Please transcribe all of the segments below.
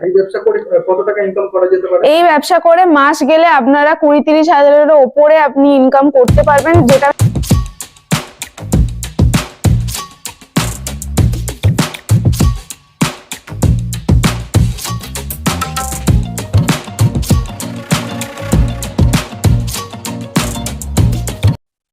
এই ব্যবসা করে কত টাকা ইনকাম করা যেতে পারে? এই ব্যবসা করে মাস গেলে আপনারা কুড়ি তিরিশ হাজারের ওপরে আপনি ইনকাম করতে পারবেন যেটা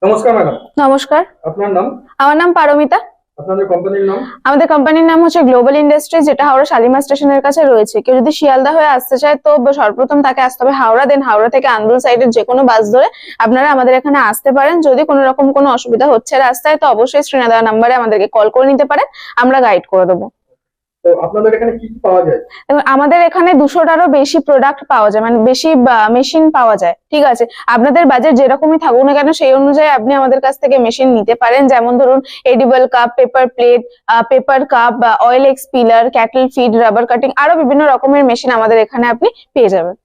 নমস্কার ম্যাডাম। নমস্কার। আপনার নাম? আমার নাম পারমিতা। আমাদের কোম্পানির নাম হচ্ছে গ্লোবাল ইন্ডাস্ট্রি যেটা হাওড়া শালিমা স্টেশনের কাছে রয়েছে। কেউ যদি শিয়ালদা হয়ে আসতে চায়, তো সর্বপ্রথম তাকে আসতে হবে হাওড়া দেন হাওড়া থেকে আন্দোল সাইডের যে কোনো বাস ধরে আপনারা আমাদের এখানে আসতে পারেন। যদি কোনো রকম কোনো অসুবিধা হচ্ছে রাস্তায়, তো অবশ্যই শ্রীনাদা নাম্বারে আমাদেরকে কল করে নিতে পারেন। আমরা গাইড করে দেবো। আপনাদের আমাদের এখানে দুশোটারও বেশি প্রোডাক্ট পাওয়া যায় মানে বেশি মেশিন পাওয়া যায়, ঠিক আছে? আপনাদের বাজেট যেরকমই থাকুক না কেন, সেই অনুযায়ী আপনি আমাদের কাছ থেকে মেশিন নিতে পারেন। যেমন ধরুন edible cup paper plate paper cup বা oil expeller cattle feed rubber cutting আরও বিভিন্ন রকমের মেশিন আমাদের এখানে আপনি পেয়ে যাবেন।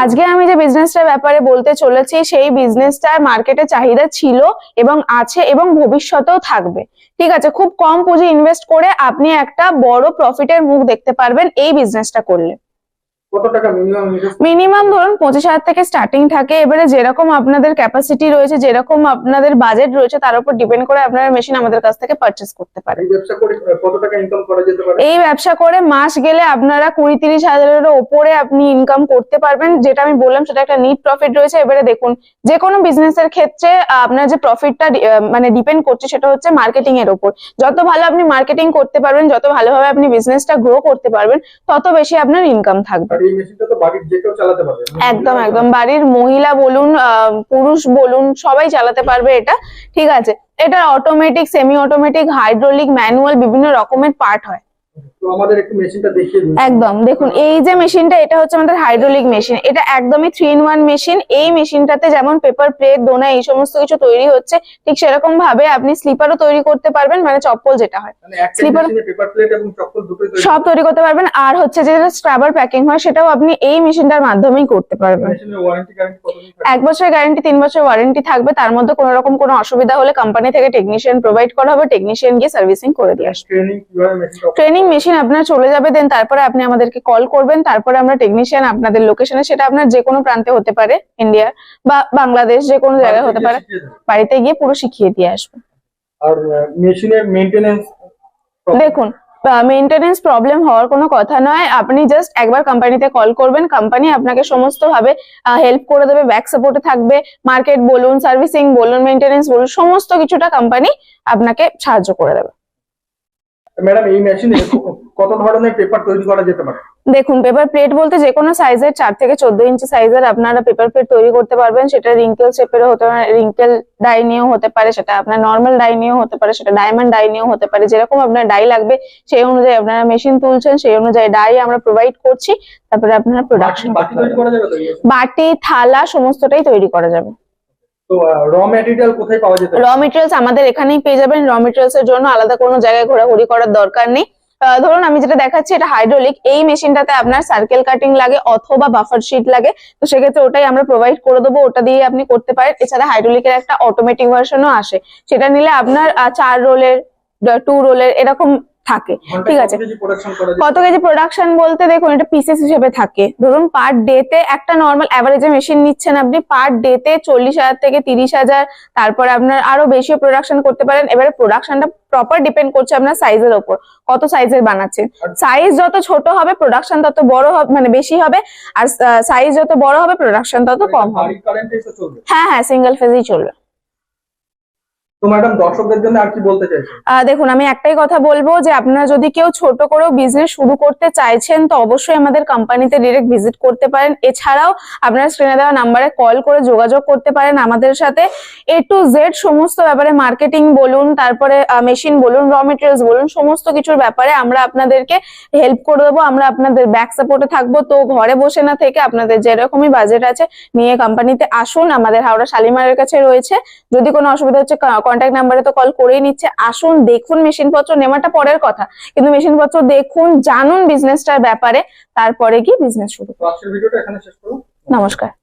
আজকে আমি যে বিজনেসটার ব্যাপারে বলতে চলেছি, সেই বিজনেসটার মার্কেটে চাহিদা ছিল এবং আছে এবং ভবিষ্যতেও থাকবে। ঠিক আছে, খুব কম পুঁজি ইনভেস্ট করে আপনি একটা বড় প্রফিটের মুখ দেখতে পারবেন এই বিজনেসটা করলে। মিনিমাম ধরুন পঁচিশ হাজার থেকে স্টার্টিং থাকে এবারে যেরকম আপনাদের ক্যাপাসিটি রয়েছে যেরকম আপনাদের বাজেট রয়েছে তার উপর ডিপেন্ড করে আপনারা মেশিন আমাদের কাছ থেকে পারচেস করতে পারেন। এই ব্যবসা করে মাস গেলে আপনারা কুড়ি তিরিশ হাজারের ওপরে আপনি ইনকাম করতে পারবেন। যেটা আমি বললাম সেটা একটা নিট প্রফিট রয়েছে। এবারে দেখুন যে কোনো বিজনেসের ক্ষেত্রে আপনার যে প্রফিটটা মানে ডিপেন্ড করছে সেটা হচ্ছে মার্কেটিং এর ওপর। যত ভালো আপনি মার্কেটিং করতে পারবেন যত ভালোভাবে আপনি বিজনেসটা গ্রো করতে পারবেন তত বেশি আপনার ইনকাম থাকবে। একদম একদম। বাড়ির মহিলা বলুন পুরুষ বলুন, সবাই চালাতে পারবে এটা। ঠিক আছে? এটা automatic semi automatic hydraulic manual বিভিন্ন রকমের পার্ট হয়। তো আমাদের একটু মেশিনটা দেখিয়ে দিন। একদম দেখুন এই যে মেশিনটা এটা হচ্ছে আমাদের হাইড্রোলিক মেশিন এটা একদমই থ্রি ইন ওয়ান মেশিন এই মেশিনটাতে যেমন পেপার প্লেট দোনা এই সমস্ত কিছু তৈরি হচ্ছে ঠিক সেরকম ভাবে আপনি স্লিপারও তৈরি করতে পারবেন মানে চপ্পল যেটা হয়। মানে সব তৈরি করতে পারবেন আর হচ্ছে যে স্ক্রাবার প্যাকিং হয় সেটাও আপনি এই মেশিনটার মাধ্যমেই করতে পারবেন। এক বছরের গ্যারান্টি তিন বছর ওয়ারেন্টি থাকবে তার মধ্যে কোনো রকম কোনো অসুবিধা হলে কোম্পানি থেকে টেকনিশিয়ান প্রোভাইড করা হবে টেকনিশিয়ান গিয়ে সার্ভিসিং করে দিয়ে আসবে। ট্রেনিং মেশিন আপনার চলে যাবে দেন তারপরে আপনি আমাদেরকে কল করবেন তারপরে আমরা টেকনিশিয়ান আপনাদের লোকেশনে সেটা আপনার যে কোনো প্রান্তে হতে পারে ইন্ডিয়ার বা বাংলাদেশ যে কোনো জায়গায় হতে পারে বাড়িতে গিয়ে পুরো শিখিয়ে দিয়ে আসবে। আর মেশিনের মেইনটেনেন্স দেখুন মেইনটেনেন্স প্রবলেম হওয়ার কোনো কথা নয় আপনি জাস্ট একবার কোম্পানিতে কল করবেন কোম্পানি আপনাকে সমস্ত ভাবে হেল্প করে দেবে ব্যাক সাপোর্টে থাকবে মার্কেট বলুন সার্ভিসিং বলুন মেইনটেনেন্স বলুন সমস্ত কিছুটা কোম্পানি আপনাকে সাহায্য করে দেবে। ম্যাডাম এই মেশিনে কত ধরনের পেপার তৈরি করা যেতে পারে? দেখুন পেপার প্লেট বলতে যে কোনো সাইজের চার থেকে চোদ্দ ইঞ্চি সাইজের আপনারা পেপার প্লেট তৈরি করতে পারবেন। সেটা রিঙ্কেল শেপেরও হতে পারে রিঙ্কেল ডাই নিয়েও হতে পারে সেটা আপনার নর্মাল ডাই নিয়েও হতে পারে সেটা ডায়মন্ড ডাই নিয়েও হতে পারে। যেরকম আপনার ডাই লাগবে সেই অনুযায়ী আপনারা মেশিন তুলছেন সেই অনুযায়ী ডাই আমরা প্রোভাইড করছি। তারপরে আপনারা প্রোডাকশন? বাটি থালা সমস্তটাই তৈরি করা যাবে। র ম্যাটেরিয়াল আমাদের এখানেই পেয়ে যাবেন। র এর জন্য আলাদা কোনো জায়গায় ঘোরাঘুরি করার দরকার নেই। ধরুন আমি যেটা দেখাচ্ছি, এটা হাইড্রোলিক এই মেশিনটাতে আপনার সার্কেল কাটিং লাগে অথবা বাফার শিট লাগে। তো সেক্ষেত্রে ওটাই আমরা প্রোভাইড করে দেবো। ওটা দিয়ে আপনি করতে পারেন। এছাড়া হাইড্রোলিকের একটা অটোমেটিক ভার্সনও আসে। সেটা নিলে আপনার চার রোলের টু রোলের এরকম থাকে। ঠিক আছে। কত কেজি প্রোডাকশন বলতে দেখুন এটা পিসেস হিসেবে থাকে। ধরুন পার ডে তে একটা নর্মাল অ্যাভারেজে মেশিন নিচ্ছেন আপনি পার ডে তে চল্লিশ হাজার থেকে তিরিশ হাজার তারপরে আপনার আরও বেশি প্রোডাকশন করতে পারেন। এবারে প্রোডাকশনটা প্রপার ডিপেন্ড করছে আপনার সাইজের ওপর কত সাইজের বানাচ্ছেন। সাইজ যত ছোট হবে প্রোডাকশন তত বড় হবে মানে বেশি হবে আর সাইজ যত বড় হবে প্রোডাকশন তত কম হবে। হ্যাঁ হ্যাঁ সিঙ্গেল ফেজেই চলবে। দেখুন, আমি একটাই কথা বলব যে আপনারা যদি কেউ ছোট করেও বিজনেস শুরু করতে চাইছেন, তো অবশ্যই আমাদের কোম্পানিতে ডিরেক্ট ভিজিট করতে পারেন। এছাড়াও আপনারা স্ক্রিনে দেওয়া নাম্বারে কল করে যোগাযোগ করতে পারেন আমাদের সাথে। এ টু জেড সমস্ত ব্যাপারে মার্কেটিং বলুন, তারপরে মেশিন বলুন র মেটেরিয়ালস বলুন, সমস্ত কিছুর ব্যাপারে আমরা আপনাদেরকে হেল্প করে দেবো। আমরা আপনাদের ব্যাক সাপোর্টে থাকব। তো ঘরে বসে না থেকে আপনাদের যেরকমই বাজেট আছে, নিয়ে কোম্পানিতে আসুন। আমাদের হাওড়া শালিমারের কাছে রয়েছে। যদি কোনো অসুবিধা হচ্ছে কন্ট্যাক্ট নাম্বারে তো কল করেই নিচ্ছে। আসুন দেখুন মেশিনপত্র নেওয়াটা পরের কথা। কিন্তু মেশিনপত্র দেখুন জানুন বিজনেসটার ব্যাপারে তারপরে গিয়ে বিজনেস শুরু নমস্কার।